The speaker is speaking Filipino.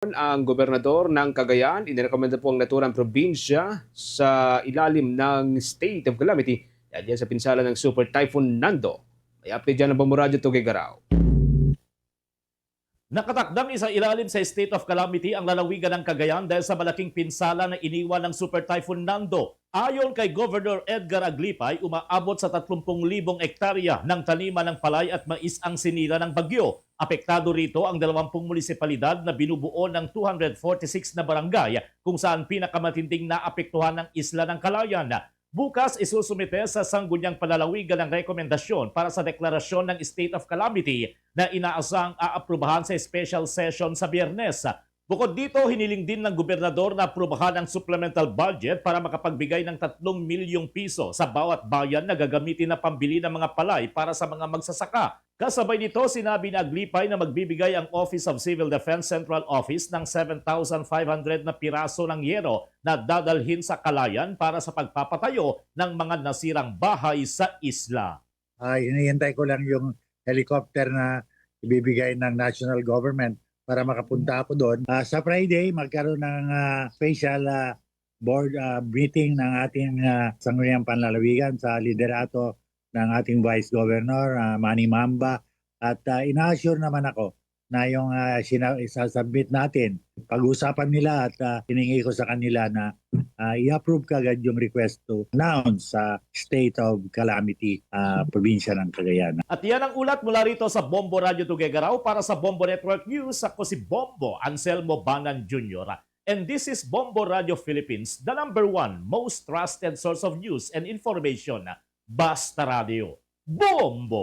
ang gobernador ng Cagayan, inirekomenda po ang naturang probinsya sa ilalim ng state of calamity dahil sa pinsala ng Super Typhoon Nando. May update dyan ang Bamuradyo Tugay Garaw. Nakatakdang isa ilalim sa state of calamity ang lalawigan ng Cagayan dahil sa malaking pinsala na iniwan ng Super Typhoon Nando. Ayon kay Governor Edgar Aglipay, umaabot sa 30,000 ektarya ng taniman ng palay at mais ang sinira ng bagyo. Apektado rito ang 20 munisipalidad na binubuo ng 246 na barangay kung saan pinakamatinding naapektuhan ng isla ng Kalayan. Bukas isusumite sa sangguniang palalawigan ng rekomendasyon para sa deklarasyon ng state of calamity na inaasang aaprubahan sa special session sa biyernes. Bukod dito, hiniling din ng gobernador na aprubahan ang supplemental budget para makapagbigay ng 3 milyong piso sa bawat bayan na gagamitin na pambili ng mga palay para sa mga magsasaka. Kasabay nito, sinabi ni Aglipay na magbibigay ang Office of Civil Defense Central Office ng 7,500 na piraso ng yero na dadalhin sa Kalayan para sa pagpapatayo ng mga nasirang bahay sa isla. Ah, hinihintay ko lang yung helicopter na ibibigay ng national government para makapunta ako doon. Ah, sa Friday, magkaroon ng ah, special ah, board ah, meeting ng ating uh, sangguniang panlalawigan sa liderato ng ating Vice Governor, ah, Manny Mamba. At uh, ina-assure naman ako na yung uh, sina- isasubmit natin, pag-usapan nila at ah, hiningi ko sa kanila na ah, i-approve kagad yung request to announce sa state of calamity ah, probinsya ng Cagayan. At yan ang ulat mula rito sa Bombo Radio Tugegaraw para sa Bombo Network News. Ako si Bombo Anselmo Banan Jr. And this is Bombo Radio Philippines, the number one most trusted source of news and information. Basta Radio. Bombo!